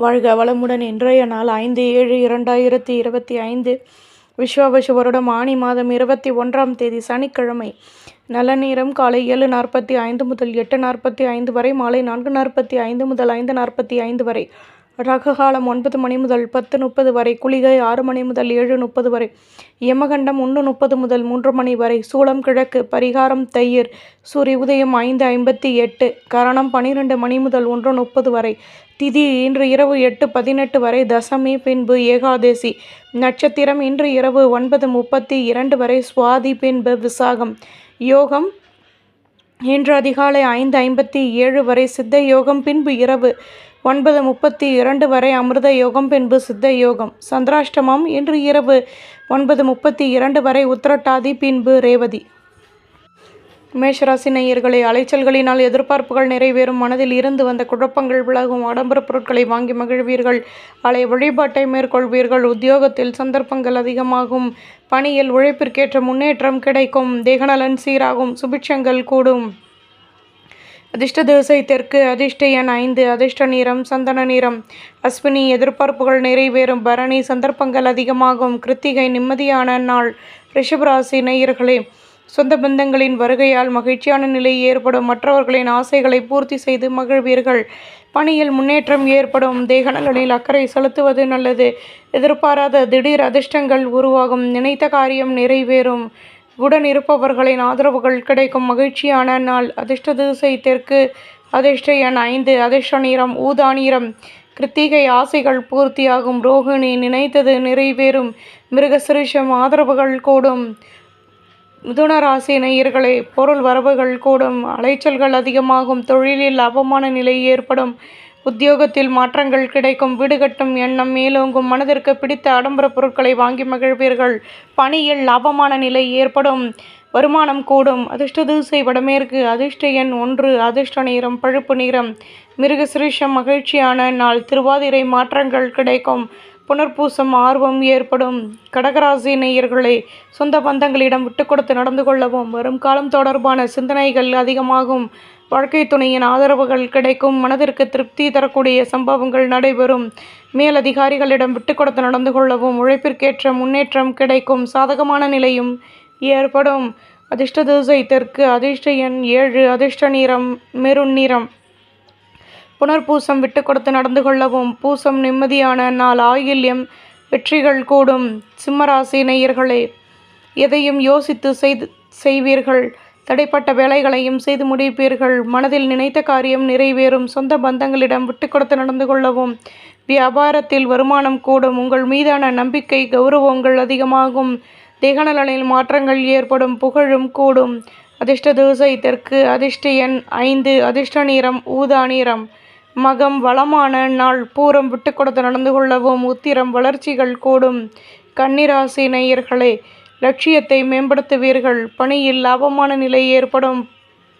வாழ்க வளமுடன். இன்றைய நாள் ஐந்து ஏழு இரண்டாயிரத்தி இருபத்தி ஐந்து. விஸ்வாவசு வருடம் ஆனி மாதம் இருபத்தி ஒன்றாம் தேதி சனிக்கிழமை. நல்ல நேரம் காலை ஏழு நாற்பத்தி ஐந்து முதல் எட்டு நாற்பத்தி ஐந்து வரை மாலை நான்கு நாற்பத்தி ஐந்து முதல் ஐந்து நாற்பத்தி ஐந்து வரை. ரககாலம் ஒன்பது மணி முதல் பத்து முப்பது வரை குளிகை ஆறு மணி முதல் ஏழு முப்பது வரை. யமகண்டம் ஒன்று முப்பது முதல் மூன்று மணி வரை சூளம் கிழக்கு பரிகாரம் தையர் சூரிய உதயம் ஐந்து ஐம்பத்தி எட்டு கரணம் பனிரெண்டு மணி முதல் ஒன்று முப்பது வரை. திதி இன்று இரவு எட்டு பதினெட்டு வரை தசமி பின்பு ஏகாதேசி. நட்சத்திரம் இன்று இரவு ஒன்பது முப்பத்தி இரண்டு வரை சுவாதி பின்பு விசாகம். யோகம் இன்று அதிகாலை ஐந்து ஐம்பத்தி ஏழு வரை சித்த யோகம் பின்பு இரவு ஒன்பது முப்பத்தி இரண்டு வரை அமிர்த யோகம் பின்பு சித்த யோகம். சந்திராஷ்டமம் இன்று இரவு ஒன்பது முப்பத்தி இரண்டு வரை உத்திரட்டாதி பின்பு ரேவதி. மேஷராசி நேயர்களை அலைச்சல்களினால் எதிர்பார்ப்புகள் நிறைவேறும். மனதில் இருந்து வந்த குழப்பங்கள் விலகும். ஆடம்பர பொருட்களை வாங்கி மகிழ்வீர்கள். அலை வழிபாட்டை மேற்கொள்வீர்கள். உத்தியோகத்தில் சந்தர்ப்பங்கள் அதிகமாகும். பணியில் உழைப்பிற்கேற்ற முன்னேற்றம் கிடைக்கும். தேகநலன் சீராகும். சுபிட்சங்கள் கூடும். அதிர்ஷ்ட திசை தெற்கு அதிர்ஷ்ட எண் ஐந்து அதிர்ஷ்ட நிறம் சந்தன நிறம். அஸ்வினி எதிர்பார்ப்புகள் நிறைவேறும். பரணி சந்தர்ப்பங்கள் அதிகமாகும். கிருத்திகை நிம்மதியான நாள். ரிஷபராசி நேயர்களே சொந்த பந்தங்களின் வருகையால் மகிழ்ச்சியான நிலை ஏற்படும். மற்றவர்களின் ஆசைகளை பூர்த்தி செய்து மகிழ்வீர்கள். பணியில் முன்னேற்றம் ஏற்படும். தேகநலனில் அக்கறை செலுத்துவது நல்லது. எதிர்பாராத திடீர் அதிர்ஷ்டங்கள் உருவாகும். நினைத்த காரியம் நிறைவேறும். உடன் இருப்பவர்களின் ஆதரவுகள் கிடைக்கும். மகிழ்ச்சியான நாள். அதிர்ஷ்ட திசை தெற்கு. அதிர்ஷ்ட எண் ஐந்து. அதிர்ஷ்ட நிறம் ஊதா நிறம். கிருத்திகை ஆசைகள் பூர்த்தியாகும். ரோகிணி நினைத்தது நிறைவேறும். மிருகசிருஷம் ஆதரவுகள் கூடும். மிதுன ராசி நேயர்களே பொருள் வரவுகள் கூடும் அலைச்சல்கள் அதிகமாகும் தொழிலில் அவமான நிலை ஏற்படும் உத்தியோகத்தில் மாற்றங்கள் கிடைக்கும் வீடு கட்டும் எண்ணம் மேலோங்கும் மனதிற்கு பிடித்த ஆடம்பர பொருட்களை வாங்கி மகிழ்வீர்கள் பணியில் லாபமான நிலை ஏற்படும் வருமானம் கூடும் அதிர்ஷ்ட திசை வடமேற்கு அதிர்ஷ்ட எண் ஒன்று அதிர்ஷ்ட நேரம் பழுப்பு நிறம் மிருகசிரீஷம் மகிழ்ச்சியான நாள் திருவாதிரை மாற்றங்கள் கிடைக்கும் புனர்பூசம் ஆர்வம் ஏற்படும். கடகராசி நேயர்களை சொந்த பந்தங்களிடம் விட்டு கொடுத்து நடந்து கொள்ளவும் வரும் காலம் தொடர்பான சிந்தனைகள் அதிகமாகும். வாழ்க்கை துணையின் ஆதரவுகள் கிடைக்கும். மனதிற்கு திருப்தி தரக்கூடிய சம்பவங்கள் நடைபெறும். மேலதிகாரிகளிடம் விட்டு கொடுத்து நடந்து கொள்ளவும் உழைப்பிற்கேற்ற முன்னேற்றம் கிடைக்கும். சாதகமான நிலையும் ஏற்படும். அதிர்ஷ்ட திசை தெற்கு அதிர்ஷ்ட எண் ஏழு அதிர்ஷ்ட நிறம் மெருண் நிறம். புனர்பூசம் விட்டு கொடுத்து நடந்து கொள்ளவும் பூசம் நிம்மதியான நாள் ஆயில்யம் வெற்றிகள் கூடும் சிம்மராசி நேயர்களே. எதையும் யோசித்து செய்து செய்வீர்கள். தடைப்பட்ட வேலைகளையும் செய்து முடிப்பீர்கள். மனதில் நினைத்த காரியம் நிறைவேறும். சொந்த பந்தங்களிடம் விட்டு கொடுத்து நடந்து கொள்ளவும். வியாபாரத்தில் வருமானம் கூடும். உங்கள் மீதான நம்பிக்கை கௌரவங்கள் அதிகமாகும். தேகநலனில் மாற்றங்கள் ஏற்படும். புகழும் கூடும். அதிர்ஷ்ட தூசை தெற்கு அதிர்ஷ்ட எண் ஐந்து அதிர்ஷ்ட நிறம் ஊதா நிறம். மகம் வளமான நாள் பூரம் விட்டு கொடுத்து நடந்து கொள்ளவும் உத்திரம் வளர்ச்சிகள் கூடும். கன்னிராசி நேயர்களே லட்சியத்தை மேம்படுத்துவீர்கள். பணியில் லாபமான நிலை ஏற்படும்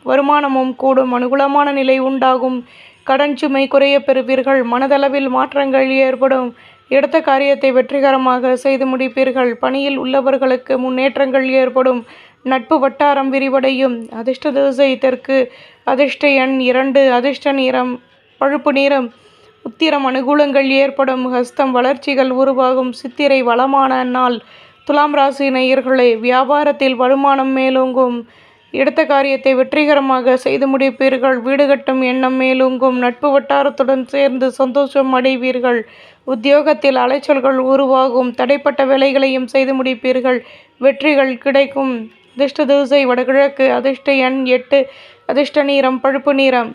வருமானமும் கூடும் அனுகூலமான நிலை உண்டாகும். கடன் சுமை குறைய பெறுவீர்கள் மனதளவில் மாற்றங்கள் ஏற்படும். எடுத்த காரியத்தை வெற்றிகரமாக செய்து முடிப்பீர்கள். பணியில் உள்ளவர்களுக்கு முன்னேற்றங்கள் ஏற்படும். நட்பு வட்டாரம் விரிவடையும். அதிர்ஷ்ட திசை தெற்கு அதிர்ஷ்ட எண் இரண்டு அதிர்ஷ்ட நிறம் பழுப்பு நிறம். உத்திரம் அனுகூலங்கள் ஏற்படும். ஹஸ்தம் வளர்ச்சிகள் உருவாகும். சித்திரை வளமான நாள். துலாம் ராசி நேயர்களே வியாபாரத்தில் வருமானம் மேலோங்கும். எடுத்த காரியத்தை வெற்றிகரமாக செய்து முடிப்பீர்கள். வீடு கட்டும் எண்ணம் மேலோங்கும். நட்பு வட்டாரத்துடன் சேர்ந்து சந்தோஷம் அடைவீர்கள். உத்தியோகத்தில் அலைச்சல்கள் உருவாகும். தடைப்பட்ட வேலைகளையும் செய்து முடிப்பீர்கள். வெற்றிகள் கிடைக்கும். அதிர்ஷ்ட திசை வடகிழக்கு. அதிர்ஷ்ட எண் எட்டு. அதிர்ஷ்ட நீரம் பழுப்பு நீரம்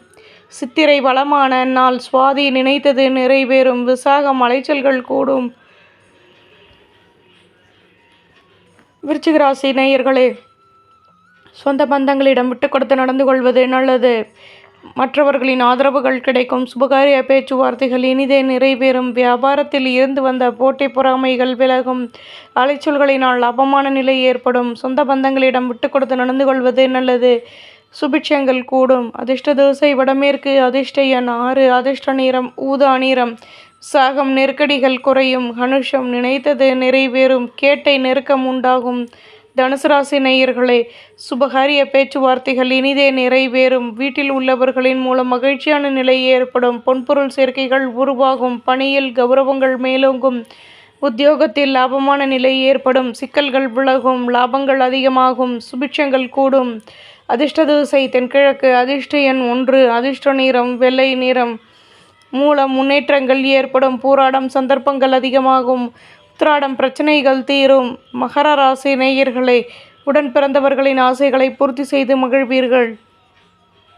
சித்திரை வளமான நாள் சுவாதி நினைத்தது நிறைவேறும். விசாகம் அலைச்சல்கள் கூடும். விருச்சிகராசி நேயர்களே சொந்த பந்தங்களிடம் விட்டு கொடுத்து நடந்து கொள்வது நல்லது. மற்றவர்களின் ஆதரவுகள் கிடைக்கும். சுபகாரிய பேச்சுவார்த்தைகள் இனிதே நிறைவேறும். வியாபாரத்தில் இருந்து வந்த போட்டி பொறாமைகள் விலகும். அலைச்சல்களினால் அபமான நிலை ஏற்படும். சொந்த பந்தங்களிடம் விட்டு கொடுத்து நடந்து கொள்வது நல்லது. சுபிட்சங்கள் கூடும். அதிர்ஷ்ட தோசை வடமேற்கு அதிர்ஷ்ட எண் ஆறு அதிர்ஷ்ட நிறம் ஊதா நிறம். சாகம் நெருக்கடிகள் குறையும். கனுஷம் நினைத்தது நிறைவேறும். கேட்டை நெருக்கம் உண்டாகும். தனுசு ராசி நேயர்களே சுபகாரிய பேச்சுவார்த்தைகள் இனிதே நிறைவேறும். வீட்டில் உள்ளவர்களின் மூலம் மகிழ்ச்சியான நிலை ஏற்படும். பொன்பொருள் சேர்க்கைகள் உருவாகும். பணியில் கௌரவங்கள் மேலோங்கும். உத்தியோகத்தில் லாபமான நிலை ஏற்படும். சிக்கல்கள் விலகும். லாபங்கள் அதிகமாகும். சுபிட்சங்கள் கூடும். அதிர்ஷ்ட திசை தென்கிழக்கு அதிர்ஷ்ட எண் ஒன்று அதிர்ஷ்ட நிறம் வெள்ளை நிறம். மூலம் முன்னேற்றங்கள் ஏற்படும் போராடம் சந்தர்ப்பங்கள் அதிகமாகும் உத்திராடம் பிரச்சனைகள் தீரும். மகர ராசி நேயர்களை உடன் பிறந்தவர்களின் ஆசைகளை பூர்த்தி செய்து மகிழ்வீர்கள்.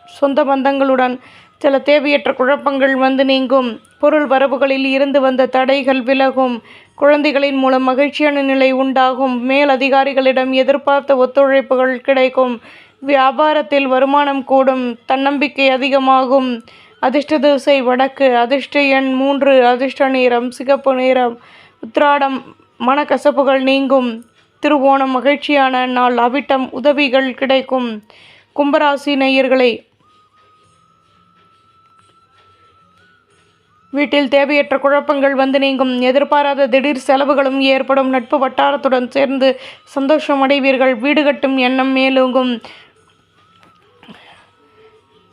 சொந்த பந்தங்களுடன் சில தேவையற்ற குழப்பங்கள் வந்து நீங்கும். பொருள் வரவுகளில் இருந்து வந்த தடைகள் விலகும். குழந்தைகளின் மூலம் மகிழ்ச்சியான நிலை உண்டாகும். மேல் அதிகாரிகளிடம் எதிர்பார்த்த ஒத்துழைப்புகள் கிடைக்கும். வியாபாரத்தில் வருமானம் கூடும் தன்னம்பிக்கை அதிகமாகும். அதிர்ஷ்ட திசை வடக்கு அதிர்ஷ்ட எண் மூன்று அதிர்ஷ்ட நேரம் சிகப்பு நேரம் உத்திராடம் மனக்கசப்புகள் நீங்கும். திருவோணம் மகிழ்ச்சியான நாள் அவிட்டம் உதவிகள் கிடைக்கும். கும்பராசி நேயர்களை வீட்டில் தேவையற்ற குழப்பங்கள் வந்து நீங்கும். எதிர்பாராத திடீர் செலவுகளும் ஏற்படும். நட்பு வட்டாரத்துடன் சேர்ந்து சந்தோஷம் அடைவீர்கள். வீடு கட்டும் எண்ணம் மேலோங்கும்.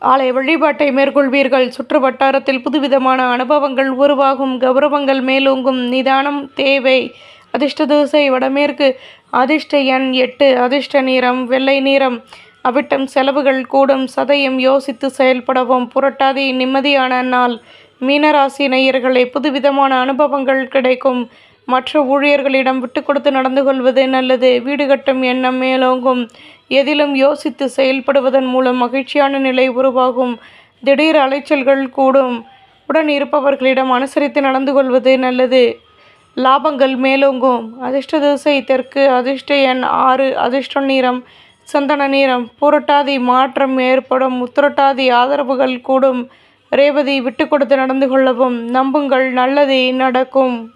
ஆலய வழிபாட்டை மேற்கொள்வீர்கள். சுற்று வட்டாரத்தில் புதுவிதமான அனுபவங்கள் உருவாகும். கௌரவங்கள் மேலோங்கும். நிதானம் தேவை. அதிர்ஷ்ட தோசை வடமேற்கு. அதிர்ஷ்ட எண் எட்டு. அதிர்ஷ்ட நிறம் வெள்ளை நிறம். அவிட்டம் செலவுகள் கூடும். சதயம் யோசித்து செயல்படவும். புரட்டாதி நிம்மதியான நாள். மீனராசி நேயர்களை புதுவிதமான அனுபவங்கள் கிடைக்கும். மற்ற ஊழியர்களிடம் விட்டு கொடுத்து நடந்து கொள்வது நல்லது. வீடு கட்டும் எண்ணம் மேலோங்கும். எதிலும் யோசித்து செயல்படுவதன் மூலம் மகிழ்ச்சியான நிலை உருவாகும். திடீர் அலைச்சல்கள் கூடும். உடன் இருப்பவர்களிடம் அனுசரித்து நடந்து கொள்வது நல்லது. லாபங்கள் மேலோங்கும். அதிர்ஷ்ட திசை தெற்கு அதிர்ஷ்ட எண் ஆறு அதிர்ஷ்ட நிறம் சந்தன நிறம். புரட்டாதி மாற்றம் ஏற்படும். உத்திரட்டாதி ஆதரவுகள் கூடும். ரேவதி விட்டு கொடுத்து நடந்து கொள்ளவும். நம்புங்கள் நல்லதே நடக்கும்.